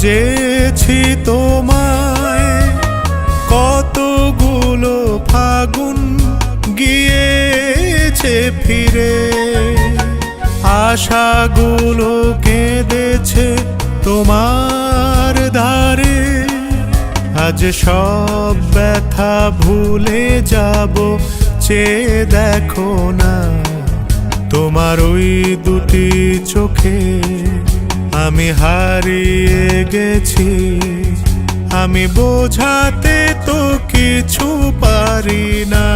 খুঁজেছি তোমায়। কতগুলো ফাগুন গিয়েছে ফিরে। আশাগুলো কেঁদেছে তোমার ধারে আজ সব ব্যথা ভুলে যাব, চেয়ে দেখো না। তোমার ওই দুটি চোখে আমি হারিয়ে গেছি। আমি বোঝাতে তো কিছু পারি না।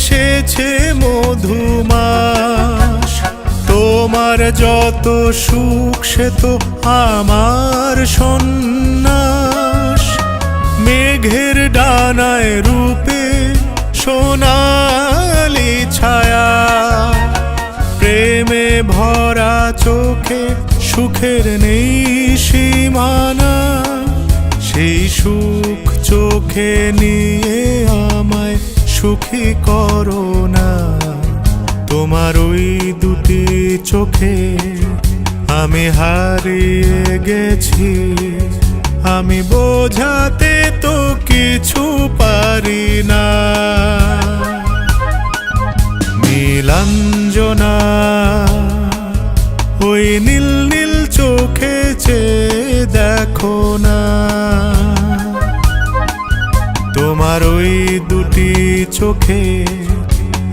এসেছে মধুমাস তোমার যত সুখ, সে তো আমার সন্ন্যাস। মেঘের ডানায় রূপে সোনালি ছায়া। প্রেমে ভরা চোখে সুখের নেই সীমানা। সেই সুখ চোখে নিয়ে সুখী করো না। তোমার ওই দুটি চোখে আমি হারিয়ে গেছি। আমি বোঝাতে তো কিছু পারি না। নীলাঞ্জনা চোখে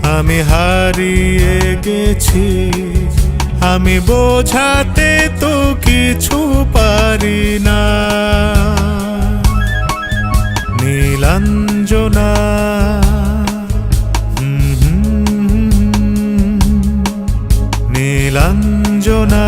আমি হারিয়ে গেছি আমি বোঝাতে তো কিছু পারি না নীলাঞ্জনা নীলাঞ্জনা